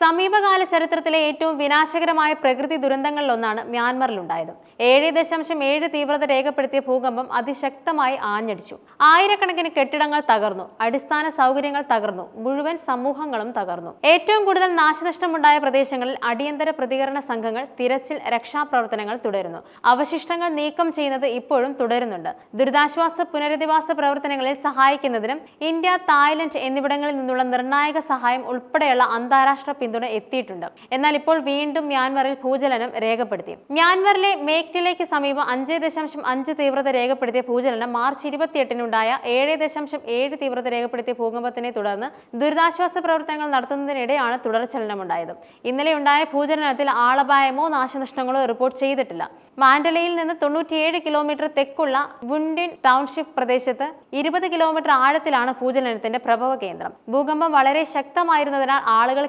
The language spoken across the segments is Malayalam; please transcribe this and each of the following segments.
സമീപകാല ചരിത്രത്തിലെ ഏറ്റവും വിനാശകരമായ പ്രകൃതി ദുരന്തങ്ങളിലൊന്നാണ് മ്യാൻമറിലുണ്ടായത്. ഏഴ് ദശാംശം ഏഴ് തീവ്രത രേഖപ്പെടുത്തിയ ഭൂകമ്പം അതിശക്തമായി ആഞ്ഞടിച്ചു. ആയിരക്കണക്കിന് കെട്ടിടങ്ങൾ തകർന്നു. അടിസ്ഥാന സൗകര്യങ്ങൾ തകർന്നു. മുഴുവൻ സമൂഹങ്ങളും തകർന്നു. ഏറ്റവും കൂടുതൽ നാശനഷ്ടമുണ്ടായ പ്രദേശങ്ങളിൽ അടിയന്തര പ്രതികരണ സംഘങ്ങൾ തിരച്ചിൽ രക്ഷാപ്രവർത്തനങ്ങൾ തുടരുന്നു. അവശിഷ്ടങ്ങൾ നീക്കം ചെയ്യുന്നത് ഇപ്പോഴും തുടരുന്നുണ്ട്. ദുരിതാശ്വാസ പുനരധിവാസ പ്രവർത്തനങ്ങളിൽ സഹായിക്കുന്നതിനും ഇന്ത്യ തായ്ലൻഡ് എന്നിവിടങ്ങളിൽ നിന്നുള്ള നിർണായക സഹായം ഉൾപ്പെടെയുള്ള അന്താരാഷ്ട്ര പിന്തുണ എത്തിയിട്ടുണ്ട്. എന്നാൽ ഇപ്പോൾ വീണ്ടും മ്യാൻമറിൽ ഭൂചലനം രേഖപ്പെടുത്തി. മ്യാൻമറിലെ മേക്ടിലേക്ക് സമീപം അഞ്ച് ദശാംശം അഞ്ച് തീവ്രത രേഖപ്പെടുത്തിയ ഭൂചലനം മാർച്ച് ഇരുപത്തിയെട്ടിനുണ്ടായ ഏഴ് ദശാംശം ഏഴ് തീവ്രത രേഖപ്പെടുത്തിയ ഭൂകമ്പത്തിനെ തുടർന്ന് ദുരിതാശ്വാസ പ്രവർത്തനങ്ങൾ നടത്തുന്നതിനിടെയാണ് തുടർചലനമുണ്ടായത്. ഇന്നലെ ഉണ്ടായ ഭൂചലനത്തിൽ ആളപായമോ നാശനഷ്ടങ്ങളോ റിപ്പോർട്ട് ചെയ്തിട്ടില്ല. മാൻഡലയിൽ നിന്ന് തൊണ്ണൂറ്റിയേഴ് കിലോമീറ്റർ തെക്കുള്ള വുണ്ടിൻ ടൗൺഷിപ്പ് പ്രദേശത്ത് ഇരുപത് കിലോമീറ്റർ ആഴത്തിലാണ് ഭൂചലനത്തിന്റെ പ്രഭവ കേന്ദ്രം. ഭൂകമ്പം വളരെ ശക്തമായിരുന്നതിനാൽ ആളുകൾ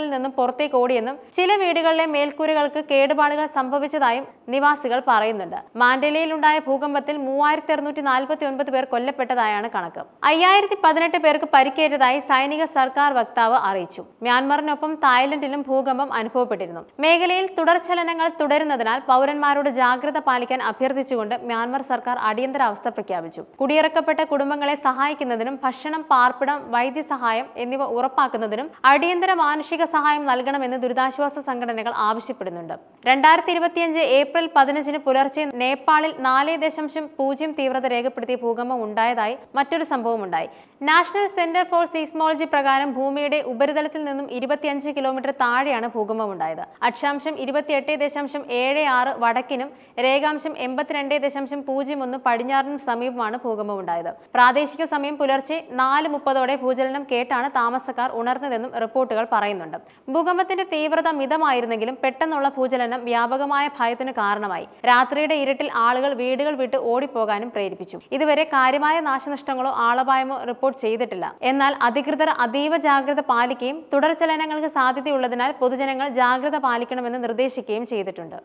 കെട്ടിടങ്ങളിൽ നിന്നും പുറത്തേക്ക് ഓടിയെന്നും ചില വീടുകളിലെ മേൽക്കൂരകൾക്ക് കേടുപാടുകൾ സംഭവിച്ചതായും നിവാസികൾ പറയുന്നുണ്ട്. മാൻഡലയിൽ ഉണ്ടായ ഭൂകമ്പത്തിൽ മൂവായിരത്തി അറുന്നൂറ്റി നാൽപ്പത്തി ഒൻപത് പേർ കൊല്ലപ്പെട്ടതായാണ് കണക്ക്. അയ്യായിരത്തി പതിനെട്ട് പേർക്ക് പരിക്കേറ്റതായി സൈനിക സർക്കാർ വക്താവ് അറിയിച്ചു. മ്യാൻമറിനൊപ്പം തായ്ലൻഡിലും ഭൂകമ്പം അനുഭവപ്പെട്ടിരുന്നു. മേഖലയിൽ തുടർചലനങ്ങൾ തുടരുന്നതിനാൽ പൗരന്മാരോട് ജാഗ്രത പാലിക്കാൻ അഭ്യർത്ഥിച്ചുകൊണ്ട് മ്യാൻമർ സർക്കാർ അടിയന്തരാവസ്ഥ പ്രഖ്യാപിച്ചു. കുടിയിറക്കപ്പെട്ട കുടുംബങ്ങളെ സഹായിക്കുന്നതിനും ഭക്ഷണം പാർപ്പിടം വൈദ്യസഹായം എന്നിവ ഉറപ്പാക്കുന്നതിനും അടിയന്തര മാനുഷിക സഹായം നൽകണമെന്ന് ദുരിതാശ്വാസ സംഘടനകൾ ആവശ്യപ്പെടുന്നുണ്ട്. രണ്ടായിരത്തി ഇരുപത്തിയഞ്ച് ഏപ്രിൽ പതിനഞ്ചിന് പുലർച്ചെ നേപ്പാളിൽ നാല് ദശാംശം പൂജ്യം തീവ്രത രേഖപ്പെടുത്തിയ ഭൂകമ്പം ഉണ്ടായതായി മറ്റൊരു സംഭവം ഉണ്ടായി നാഷണൽ സെന്റർ ഫോർ സീസ്മോളജി പ്രകാരം ഭൂമിയുടെ ഉപരിതലത്തിൽ നിന്നും ഇരുപത്തിയഞ്ച് കിലോമീറ്റർ താഴെയാണ് ഭൂകമ്പം ഉണ്ടായത് അക്ഷാംശം ഇരുപത്തിയെട്ട് ദശാംശം ഏഴ് ആറ് വടക്കിനും രേഖാംശം എൺപത്തിരണ്ട് ദശാംശം പൂജ്യം ഒന്ന് പടിഞ്ഞാറിനും സമീപമാണ് ഭൂകമ്പം ഉണ്ടായത് പ്രാദേശിക സമയം പുലർച്ചെ നാല് മുപ്പതോടെ ഭൂചലനം കേട്ടാണ് താമസക്കാർ ഉണർന്നതെന്നും റിപ്പോർട്ടുകൾ പറയുന്നുണ്ട്. ഭൂകമ്പത്തിന്റെ തീവ്രത മിതമായിരുന്നെങ്കിലും പെട്ടെന്നുള്ള ഭൂചലനം വ്യാപകമായ ഭയത്തിന് കാരണമായി. രാത്രിയുടെ ഇരുട്ടിൽ ആളുകൾ വീടുകൾ വിട്ട് ഓടിപ്പോകാനും പ്രേരിപ്പിച്ചു. ഇതുവരെ കാര്യമായ നാശനഷ്ടങ്ങളോ ആളപായമോ റിപ്പോർട്ട് ചെയ്തിട്ടില്ല. എന്നാൽ അധികൃതർ അതീവ ജാഗ്രത പാലിക്കുകയും തുടർചലനങ്ങൾക്ക് സാധ്യതയുള്ളതിനാൽ പൊതുജനങ്ങൾ ജാഗ്രത പാലിക്കണമെന്ന് നിർദ്ദേശിക്കുകയും ചെയ്തിട്ടുണ്ട്.